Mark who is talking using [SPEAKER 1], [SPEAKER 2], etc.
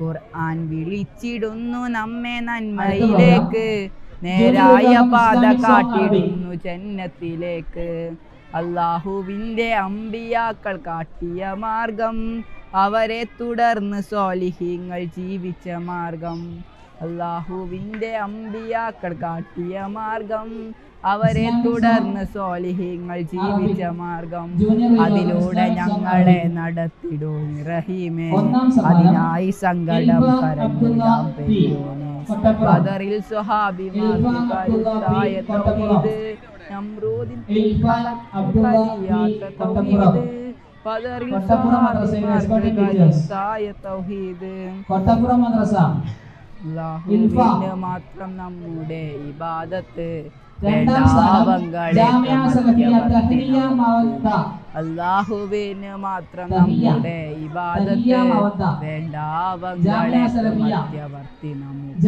[SPEAKER 1] ഖുർആൻ വിളിച്ചിടുന്നു നമ്മെ നന്മയിലേക്ക്. നേരായ പാത കാട്ടിടുന്നു ജന്നത്തിലേക്ക്. അള്ളാഹുവിന്റെ അമ്പിയാക്കൾ കാട്ടിയ മാർഗം അവരെ തുടർന്ന് സ്വാലിഹീങ്ങൾ ജീവിച്ച മാർഗം. അള്ളാഹുവിന്റെ അമ്പിയാക്കൾ കാട്ടിയ മാർഗം അവരെ തുടർന്ന് സോലിഹിങ്ങൾ ജീവിച്ച മാർഗം. അതിലൂടെ ഞങ്ങളെ നടത്തിടൂ റഹീമേ. അതിനായി സങ്കടം കരഞ്ഞിടാം പെയ്യോനെ ബദറിൽ സ്വഹാബിമാർക്ക് കരുത്തായ തൗഹീദ് നമ്രൂദിൻ കഴിയാത്ത തൗഹീദ് ബദറിൽ സ്വഹാബിമാർക്ക് കരുത്തായ തൗഹീദ്.
[SPEAKER 2] കൊട്ടപ്പുറം മദ്രസ.
[SPEAKER 1] അല്ലാഹുവിന് മാത്രം നമ്മുടെ ഇബാദത്ത് അള്ളാഹുവിന് മാത്രം നമ്മുടെ ഇബാദത്ത്. വേണ്ടാവങ്ങളെ. മധ്യവർത്തി നമുക്ക്.